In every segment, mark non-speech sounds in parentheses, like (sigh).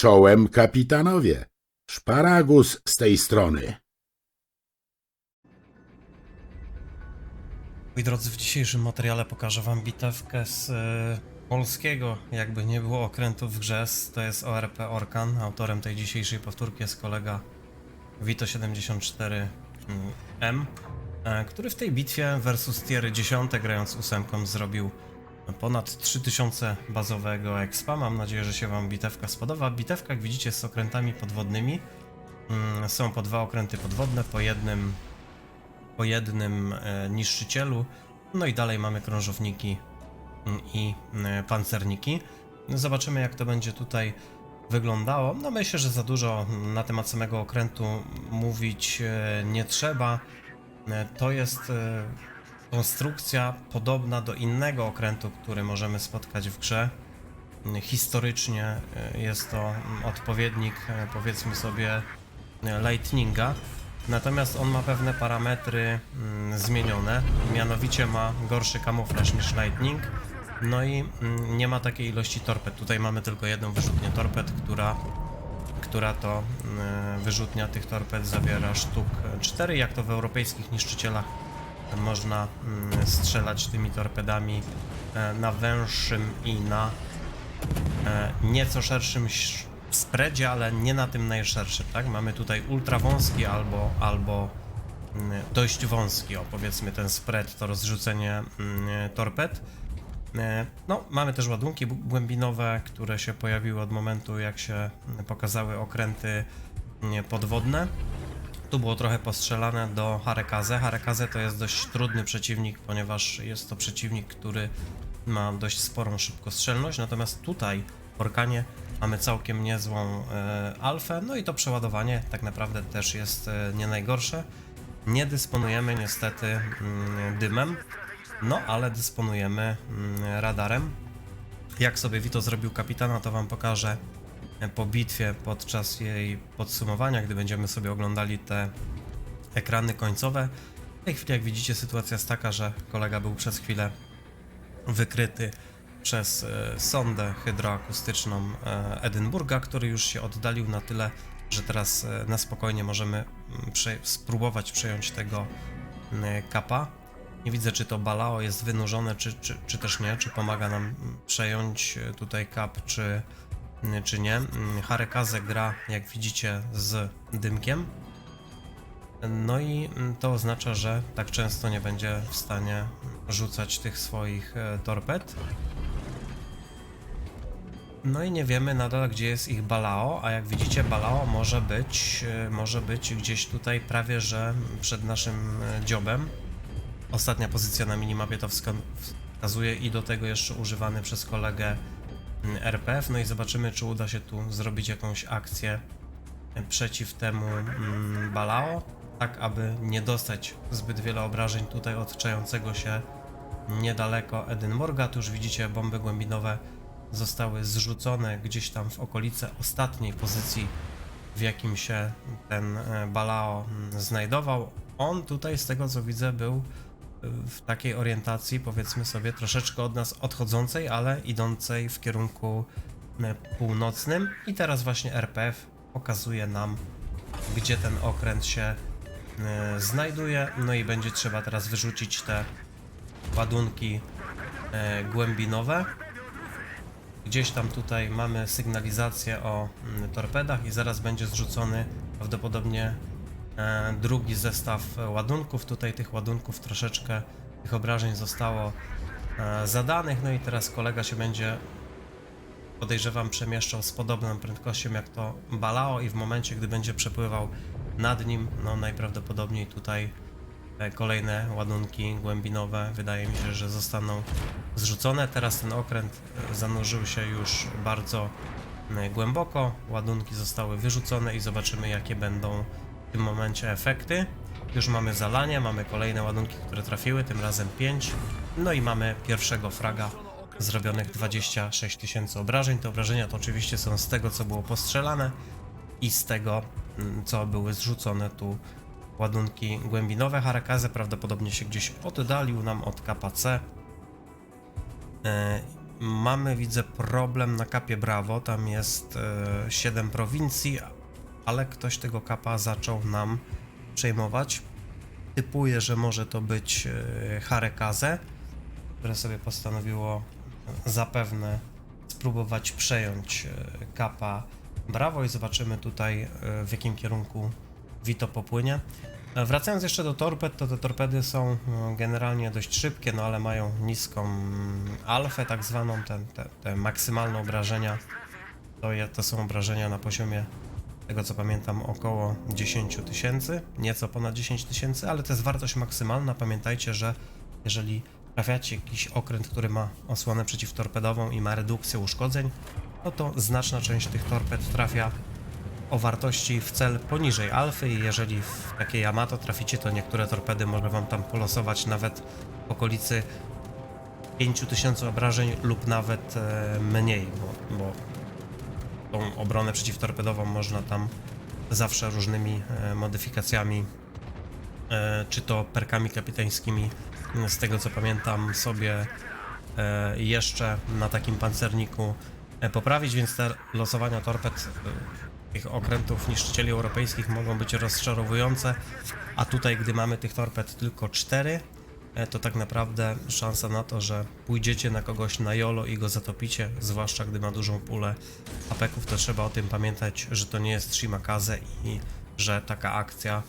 Czołem kapitanowie. Szparagus z tej strony. Moi drodzy, w dzisiejszym materiale pokażę wam bitewkę z e, polskiego, jakby nie było okrętu w grze, to jest ORP Orkan. Autorem tej dzisiejszej powtórki jest kolega Vito74M, e, który w tej bitwie versus tiery 10 grając ósemką zrobił ponad 3000 bazowego expa. Mam nadzieję, że się wam bitewka spodoba. Bitewka, jak widzicie, z okrętami podwodnymi. Mm, Są po dwa okręty podwodne, po jednym po jednym e, niszczycielu. No i dalej mamy krążowniki mm, i e, pancerniki. Zobaczymy jak to będzie tutaj wyglądało. No myślę, że za dużo na temat samego okrętu mówić e, nie trzeba. E, To jest konstrukcja podobna do innego okrętu, który możemy spotkać w grze. Historycznie e, jest to odpowiednik, e, powiedzmy sobie, e, Lightninga. Natomiast on ma pewne parametry mm, zmienione, mianowicie ma gorszy kamuflaż niż Lightning, no i mm, nie ma takiej ilości torped. Tutaj mamy tylko jedną wyrzutnię torped, która, która to mm, wyrzutnia tych torped zawiera sztuk 4, jak to w europejskich niszczycielach można mm, strzelać tymi torpedami e, na węższym i na e, nieco szerszym spreadzie, ale nie na tym najszerszym, tak? Mamy tutaj ultra wąski albo, albo mm, dość wąski, o powiedzmy ten spread, to rozrzucenie mm, torped. E, No, mamy też ładunki głębinowe, które się pojawiły od momentu, jak się pokazały okręty podwodne. Tu było trochę postrzelane do Harekaze. Harekaze to jest dość trudny przeciwnik, ponieważ jest to przeciwnik, który ma dość sporą szybkostrzelność, natomiast tutaj w Orkanie mamy całkiem niezłą e, alfę, no i to przeładowanie tak naprawdę też jest e, nie najgorsze. Nie dysponujemy niestety mm, dymem, no ale dysponujemy mm, radarem. Jak sobie Vito zrobił kapitana, to wam pokażę po bitwie podczas jej podsumowania, gdy będziemy sobie oglądali te ekrany końcowe. W tej chwili, jak widzicie, sytuacja jest taka, że kolega był przez chwilę wykryty przez e, sondę hydroakustyczną e, Edynburga, który już się oddalił na tyle, że teraz e, na spokojnie możemy mm, prze spróbować przejąć tego mm, kapa. Nie widzę, czy to Balao jest wynurzone, czy, czy, czy też nie, czy pomaga nam mm, przejąć tutaj kap, czy, czy nie. Mm, Harekaze gra, jak widzicie, z dymkiem. No i mm, to oznacza, że tak często nie będzie w stanie rzucać tych swoich e, torped. No i nie wiemy nadal, gdzie jest ich Balao, a jak widzicie, Balao może być, e, może być gdzieś tutaj prawie, że przed naszym e, dziobem. Ostatnia pozycja na minimapie to wska- wskazuje i do tego jeszcze używany przez kolegę RPF. No i zobaczymy, czy uda się tu zrobić jakąś akcję przeciw temu mm, Balao, tak aby nie dostać zbyt wiele obrażeń tutaj od czającego się niedaleko Edynburga. Tu już widzicie, bomby głębinowe zostały zrzucone gdzieś tam w okolice ostatniej pozycji, w jakim się ten e, Balao mm, znajdował. On tutaj, z tego co widzę, był w takiej orientacji, powiedzmy sobie, troszeczkę od nas odchodzącej, ale idącej w kierunku e, północnym. I teraz właśnie RPF pokazuje nam, gdzie ten okręt się e, znajduje. No i będzie trzeba teraz wyrzucić te ładunki e, głębinowe. Gdzieś tam tutaj mamy sygnalizację o mm, torpedach i zaraz będzie zrzucony prawdopodobnie drugi zestaw ładunków. Tutaj tych ładunków troszeczkę, tych obrażeń zostało e, zadanych. No i teraz kolega się będzie podejrzewam przemieszczał z podobną prędkością jak to Balao i w momencie gdy będzie przepływał nad nim, no najprawdopodobniej tutaj e, kolejne ładunki głębinowe wydaje mi się, że zostaną zrzucone. Teraz ten okręt e, zanurzył się już bardzo e, głęboko, ładunki zostały wyrzucone i zobaczymy jakie będą w tym momencie efekty. Już mamy zalanie, mamy kolejne ładunki, które trafiły, tym razem 5. No i mamy pierwszego fraga zrobionych 26 tysięcy obrażeń. Te obrażenia to oczywiście są z tego, co było postrzelane i z tego, mm, co były zrzucone tu ładunki głębinowe. Harakaze prawdopodobnie się gdzieś oddalił nam od KPC. E, mamy, widzę, problem na kapie Bravo. Tam jest e, 7 prowincji, ale ktoś tego kapa zaczął nam przejmować. Typuję, że może to być e, Harekaze, które sobie postanowiło zapewne spróbować przejąć e, kapa Bravo i zobaczymy tutaj e, w jakim kierunku Vito popłynie. E, Wracając jeszcze do torped, to te torpedy są e, generalnie dość szybkie, no ale mają niską mm, alfę, tak zwaną, te, te, te maksymalne obrażenia. To, je, to są obrażenia na poziomie, tego co pamiętam, około 10 tysięcy, nieco ponad 10 tysięcy, ale to jest wartość maksymalna. Pamiętajcie, że jeżeli trafiacie jakiś okręt, który ma osłonę przeciwtorpedową i ma redukcję uszkodzeń, no to znaczna część tych torped trafia o wartości w cel poniżej alfy i jeżeli w takie Yamato traficie, to niektóre torpedy może wam tam polosować nawet w okolicy 5000 obrażeń lub nawet e, mniej, bo, bo tą obronę przeciwtorpedową można tam zawsze różnymi e, modyfikacjami e, czy to perkami kapitańskimi, z tego co pamiętam sobie e, jeszcze na takim pancerniku poprawić, więc te losowania torped tych okrętów niszczycieli europejskich mogą być rozczarowujące, a tutaj gdy mamy tych torped tylko 4, to tak naprawdę szansa na to, że pójdziecie na kogoś na jolo i go zatopicie, zwłaszcza gdy ma dużą pulę apeków, to trzeba o tym pamiętać, że to nie jest Shimakaze i że taka akcja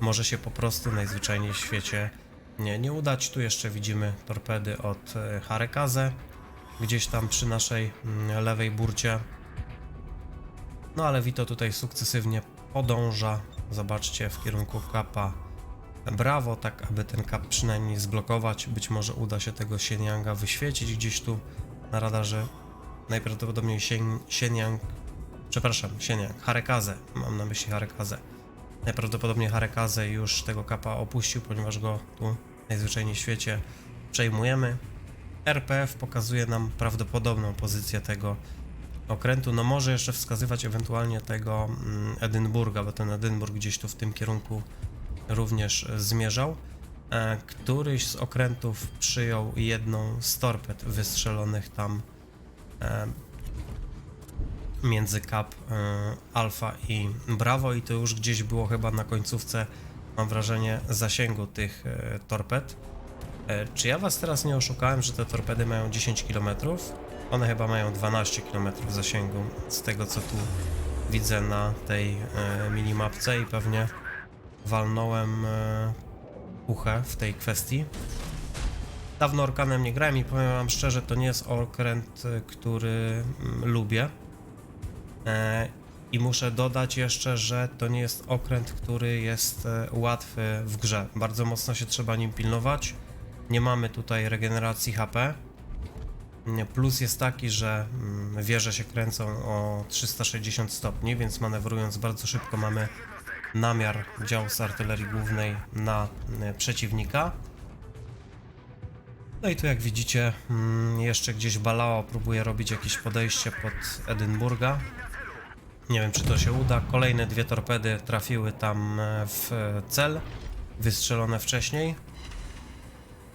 może się po prostu najzwyczajniej w świecie nie, nie udać. Tu jeszcze widzimy torpedy od e, Harekaze, gdzieś tam przy naszej mm, lewej burcie. No ale Vito tutaj sukcesywnie podąża, zobaczcie, w kierunku kapa Brawo, tak aby ten kap przynajmniej zblokować. Być może uda się tego Sienianga wyświecić gdzieś tu na radarze. Najprawdopodobniej Sien- przepraszam, Sieniang, Harekaze, mam na myśli Harekaze. Najprawdopodobniej Harekaze już tego kapa opuścił, ponieważ go tu najzwyczajniej w świecie przejmujemy. RPF pokazuje nam prawdopodobną pozycję tego okrętu. No może jeszcze wskazywać ewentualnie tego mm, Edynburga, bo ten Edynburg gdzieś tu w tym kierunku również zmierzał. E, Któryś z okrętów przyjął jedną z torped wystrzelonych tam e, między Cap e, Alpha i Bravo i to już gdzieś było chyba na końcówce, mam wrażenie, zasięgu tych torped. Czy ja was teraz nie oszukałem, że te torpedy mają 10 km? One chyba mają 12 km zasięgu z tego co tu widzę na tej minimapce i pewnie walnąłem e, uchę w tej kwestii. Dawno Orkanem nie grałem i powiem wam szczerze, to nie jest okręt, e, który mm, lubię. E, I muszę dodać jeszcze, że to nie jest okręt, który jest łatwy w grze. Bardzo mocno się trzeba nim pilnować. Nie mamy tutaj regeneracji HP. Nie, Plus jest taki, że mm, wieże się kręcą o 360 stopni, więc manewrując bardzo szybko mamy namiar działu z artylerii głównej na e, przeciwnika. No i tu jak widzicie, mm, jeszcze gdzieś Balao próbuje robić jakieś podejście pod Edynburga. Nie wiem, czy to się uda. Kolejne dwie torpedy trafiły tam e, w e, cel, wystrzelone wcześniej.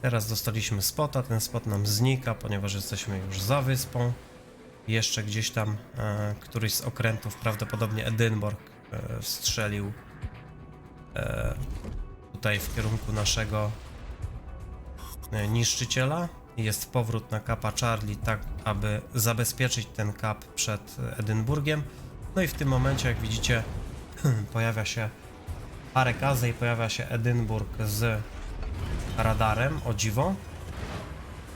Teraz dostaliśmy spota, ten spot nam znika, ponieważ jesteśmy już za wyspą. Jeszcze gdzieś tam e, któryś z okrętów, prawdopodobnie Edynburg, e, strzelił e, tutaj w kierunku naszego e, niszczyciela. Jest powrót na kapa Charlie, tak aby zabezpieczyć ten kap przed Edynburgiem. No i w tym momencie, jak widzicie, (clears throat) pojawia się Harekaze i pojawia się Edynburg z radarem, o dziwo.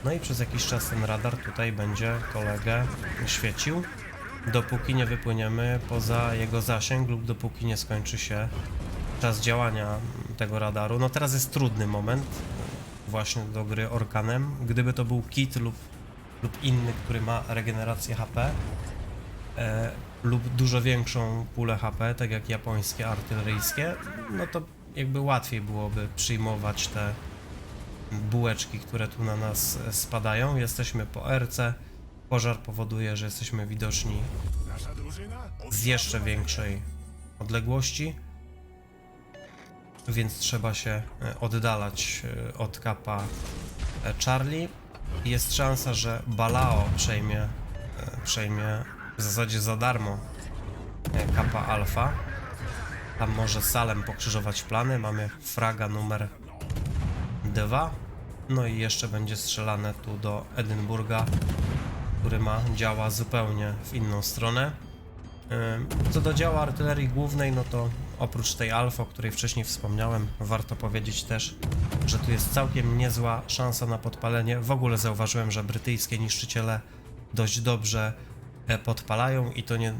No i przez jakiś czas ten radar tutaj będzie kolegę świecił, dopóki nie wypłyniemy poza jego zasięg lub dopóki nie skończy się czas działania tego radaru. No teraz jest trudny moment właśnie do gry Orkanem. Gdyby to był kit lub, lub inny, który ma regenerację HP e, lub dużo większą pulę HP, tak jak japońskie artyleryjskie, no to jakby łatwiej byłoby przyjmować te bułeczki, które tu na nas spadają. Jesteśmy po RC. Pożar powoduje, że jesteśmy widoczni z jeszcze większej odległości, więc trzeba się e, oddalać e, od kapa e, Charlie. jest szansa, że Balao przejmie, przejmie w zasadzie za darmo Kappa Alfa. Tam może Salem pokrzyżować plany. Mamy fraga numer 2. No i jeszcze będzie strzelane tu do Edynburga, który ma działa zupełnie w inną stronę. Co do działu artylerii głównej, no to oprócz tej Alfa, o której wcześniej wspomniałem, warto powiedzieć też, że tu jest całkiem niezła szansa na podpalenie. W ogóle zauważyłem, że brytyjskie niszczyciele dość dobrze e, podpalają i to nie,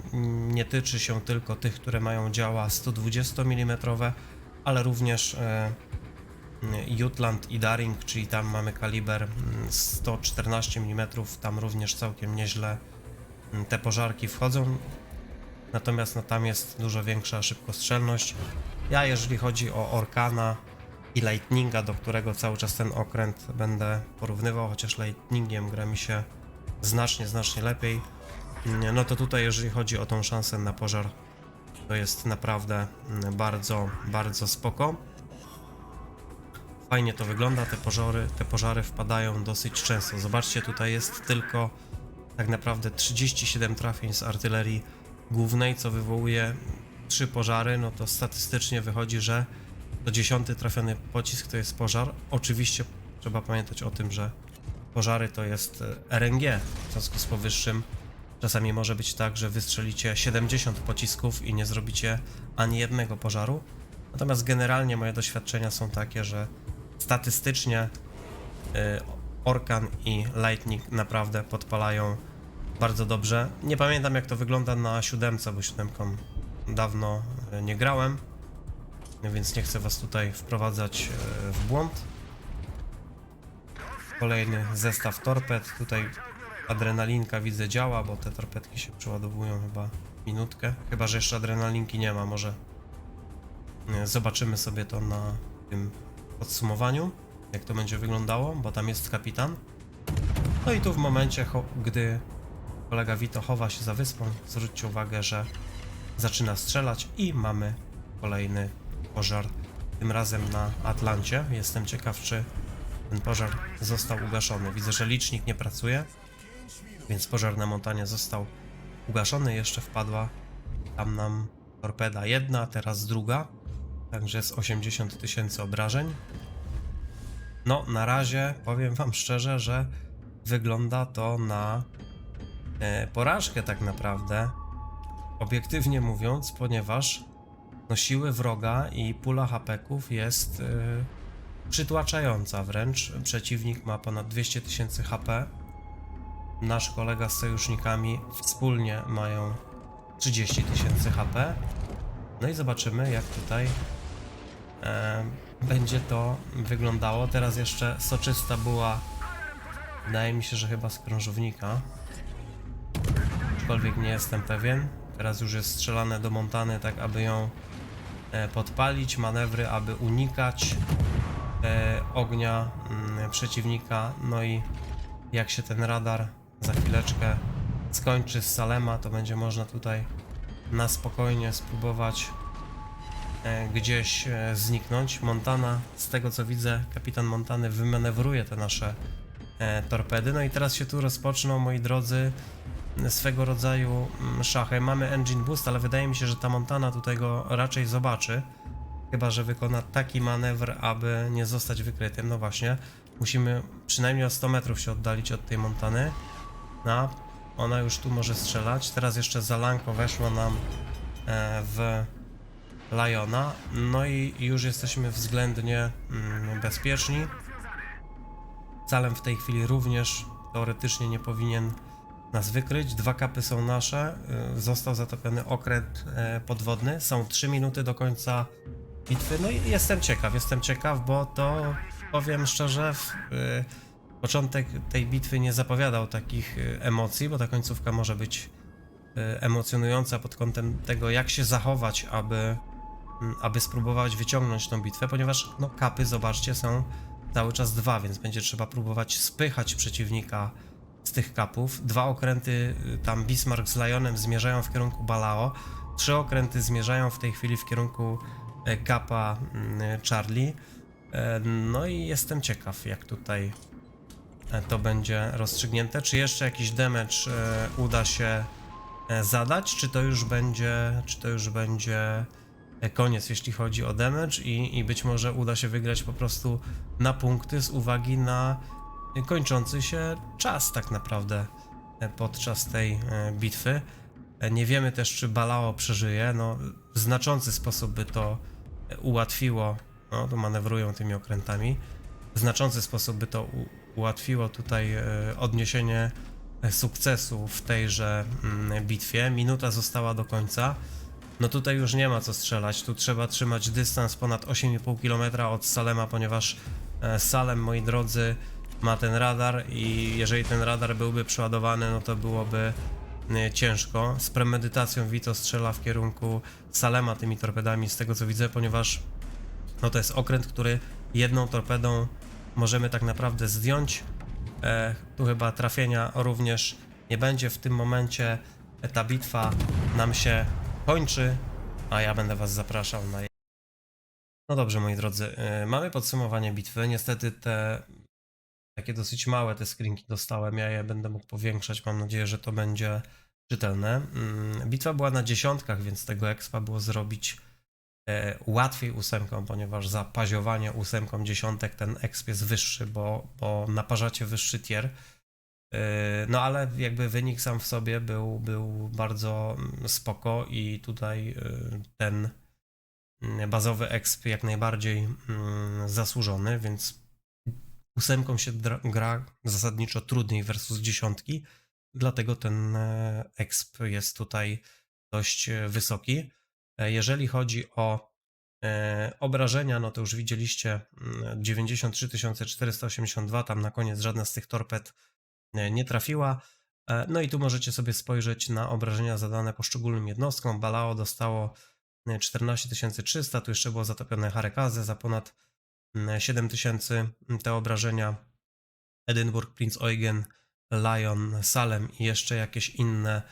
nie tyczy się tylko tych, które mają działa 120 mm, ale również e, Jutland i Daring, czyli tam mamy kaliber mm, 114 mm, tam również całkiem nieźle mm, te pożarki wchodzą. Natomiast no, tam jest dużo większa szybkostrzelność. Ja, jeżeli chodzi o Orkana i Lightninga, do którego cały czas ten okręt będę porównywał, chociaż Lightningiem gra mi się znacznie, znacznie lepiej, no to tutaj, jeżeli chodzi o tą szansę na pożar, to jest naprawdę mm, bardzo, bardzo spoko. Fajnie to wygląda, te pożary, te pożary wpadają dosyć często. Zobaczcie, tutaj jest tylko tak naprawdę 37 trafień z artylerii głównej, co wywołuje 3 pożary, no to statystycznie wychodzi, że to dziesiąty trafiony pocisk to jest pożar. Oczywiście trzeba pamiętać o tym, że pożary to jest e, RNG, w związku z powyższym czasami może być tak, że wystrzelicie 70 pocisków i nie zrobicie ani jednego pożaru. Natomiast generalnie moje doświadczenia są takie, że statystycznie y, Orkan i Lightning naprawdę podpalają bardzo dobrze. Nie pamiętam jak to wygląda na siódemce, bo siódemką dawno y, nie grałem, więc nie chcę was tutaj wprowadzać y, w błąd. Kolejny zestaw torped. Tutaj adrenalinka widzę działa, bo te torpedki się przeładowują chyba minutkę. Chyba, że jeszcze adrenalinki nie ma, może y, zobaczymy sobie to na tym podsumowaniu, jak to będzie wyglądało, bo tam jest kapitan. No i tu w momencie, gdy kolega Vito chowa się za wyspą, zwróćcie uwagę, że zaczyna strzelać i mamy kolejny pożar, tym razem na Atlancie. Jestem ciekaw, czy ten pożar został ugaszony. Widzę, że licznik nie pracuje, więc pożar na Montanie został ugaszony. Jeszcze wpadła tam nam torpeda jedna, teraz druga. Także jest 80 tysięcy obrażeń. No, na razie powiem Wam szczerze, że wygląda to na porażkę tak naprawdę. Obiektywnie mówiąc, ponieważ no, siły wroga i pula hapeków jest e, przytłaczająca wręcz. Przeciwnik ma ponad 200 tysięcy HP. Nasz kolega z sojusznikami wspólnie mają 30 tysięcy HP. No i zobaczymy, jak tutaj e, będzie to wyglądało. Teraz jeszcze soczysta była, wydaje mi się, że chyba z krążownika. Aczkolwiek nie jestem pewien. Teraz już jest strzelane do Montany, tak aby ją e, podpalić. Manewry, aby unikać e, ognia mm, przeciwnika. No i jak się ten radar za chwileczkę skończy z Salema, to będzie można tutaj na spokojnie spróbować e, gdzieś zniknąć. Montana, z tego co widzę, kapitan Montany wymanewruje te nasze torpedy. No i teraz się tu rozpoczną, moi drodzy, swego rodzaju mm, szachy. Mamy engine boost, ale wydaje mi się, że ta Montana tutaj go raczej zobaczy. Chyba, że wykona taki manewr, aby nie zostać wykrytym. No właśnie, musimy przynajmniej o 100 metrów się oddalić od tej Montany. No, ona już tu może strzelać. Teraz jeszcze Zalanko weszło nam e, w Liona. No i już jesteśmy względnie mm, bezpieczni. Calem w tej chwili również teoretycznie nie powinien nas wykryć. Dwa kapy są nasze. Y, Został zatopiony okręt e, podwodny. Są 3 minuty do końca bitwy. No i jestem ciekaw, jestem ciekaw, bo to powiem szczerze, w, y, początek tej bitwy nie zapowiadał takich y, emocji, bo ta końcówka może być y, emocjonująca pod kątem tego, jak się zachować, aby, mm, aby spróbować wyciągnąć tą bitwę, ponieważ no, kapy, zobaczcie, są cały czas dwa, więc będzie trzeba próbować spychać przeciwnika z tych kapów. Dwa okręty, y, tam Bismarck z Lionem, zmierzają w kierunku Balao. Trzy okręty zmierzają w tej chwili w kierunku e, kapa mm, Charlie. No i jestem ciekaw, jak tutaj to będzie rozstrzygnięte. Czy jeszcze jakiś damage uda się zadać, czy to już będzie, czy to już będzie koniec, jeśli chodzi o damage i, i być może uda się wygrać po prostu na punkty z uwagi na kończący się czas tak naprawdę e, podczas tej e, bitwy. E, Nie wiemy też, czy Balao przeżyje. No, w znaczący sposób by to ułatwiło. No, tu manewrują tymi okrętami. W znaczący sposób by to ułatwiło tutaj odniesienie sukcesu w tejże mm, bitwie. Minuta została do końca. No tutaj już nie ma co strzelać. Tu trzeba trzymać dystans ponad 8,5 km od Salema, ponieważ Salem, moi drodzy, ma ten radar i jeżeli ten radar byłby przeładowany, no to byłoby e, ciężko. Z premedytacją Vito strzela w kierunku Salema tymi torpedami, z tego co widzę, ponieważ no to jest okręt, który jedną torpedą możemy tak naprawdę zdjąć. E, tu chyba trafienia również nie będzie. W tym momencie ta bitwa nam się kończy, a ja będę Was zapraszał na. No dobrze, moi drodzy, e, mamy podsumowanie bitwy. Niestety te takie dosyć małe te screenki dostałem. Ja je będę mógł powiększać. Mam nadzieję, że to będzie czytelne. Mm, Bitwa była na dziesiątkach, więc tego expa było zrobić e, łatwiej ósemką, ponieważ za paziowanie ósemką dziesiątek ten exp jest wyższy, bo, bo naparzacie wyższy tier. E, No ale jakby wynik sam w sobie był, był bardzo mm, spoko i tutaj e, ten mm, bazowy exp jak najbardziej zasłużony, więc ósemką się gra zasadniczo trudniej versus dziesiątki, dlatego ten e, exp jest tutaj dość e, wysoki. E, Jeżeli chodzi o obrażenia, no to już widzieliście mm, 93 482, tam na koniec żadna z tych torped nie trafiła. No i tu możecie sobie spojrzeć na obrażenia zadane poszczególnym jednostkom. Balao dostało e, 14 300, tu jeszcze było zatopione Harekaze za ponad mm, 7000 te obrażenia. Edynburg, Prince Eugen, Lion, Salem i jeszcze jakieś inne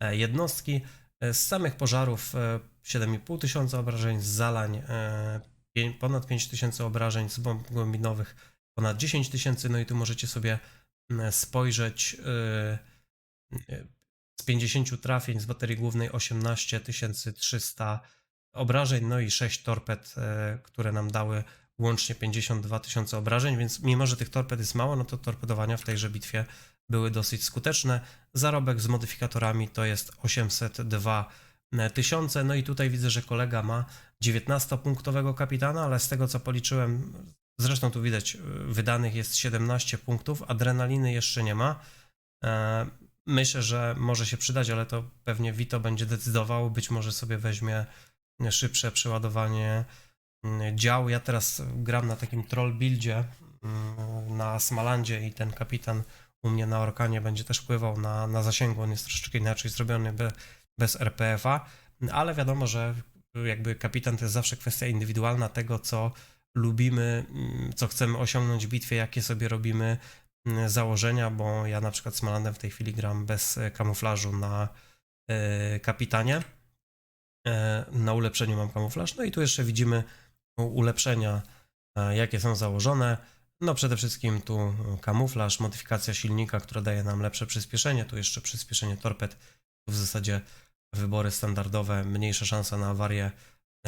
e, jednostki. E, Z samych pożarów e, 7,5 tysiąca obrażeń, z zalań e, ponad 5 tysięcy obrażeń, z bomb głębinowych ponad 10 tysięcy. No i tu możecie sobie mm, spojrzeć e, e, z 50 trafień z baterii głównej 18 300 obrażeń, no i 6 torped, e, które nam dały łącznie 52 tysiące obrażeń, więc mimo, że tych torped jest mało, no to torpedowania w tejże bitwie były dosyć skuteczne. Zarobek z modyfikatorami to jest 802 tysiące, no i tutaj widzę, że kolega ma 19-punktowego kapitana, ale z tego co policzyłem, zresztą tu widać, y, wydanych jest 17 punktów, adrenaliny jeszcze nie ma. E, Myślę, że może się przydać, ale to pewnie Vito będzie decydował, być może sobie weźmie szybsze przeładowanie dział. Ja teraz gram na takim troll buildzie mm, na Smalandzie i ten kapitan u mnie na Orkanie będzie też wpływał na, na zasięgu. On jest troszeczkę inaczej zrobiony be, bez RPF-a, ale wiadomo, że jakby kapitan to jest zawsze kwestia indywidualna tego, co lubimy, mm, co chcemy osiągnąć w bitwie, jakie sobie robimy mm, założenia, bo ja na przykład Smalandem w tej chwili gram bez e, kamuflażu na e, kapitanie. E, Na ulepszeniu mam kamuflaż. No i tu jeszcze widzimy ulepszenia, e, jakie są założone. No przede wszystkim tu kamuflaż, modyfikacja silnika, która daje nam lepsze przyspieszenie. Tu jeszcze przyspieszenie torped. Tu w zasadzie wybory standardowe, mniejsza szansa na awarię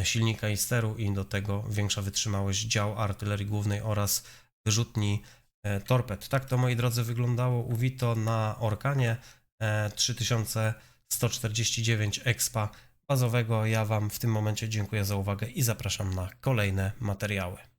silnika i steru i do tego większa wytrzymałość dział artylerii głównej oraz wyrzutni e, torped. Tak to moi drodzy wyglądało u Vito na Orkanie e, 3149 expa bazowego. Ja Wam w tym momencie dziękuję za uwagę i zapraszam na kolejne materiały.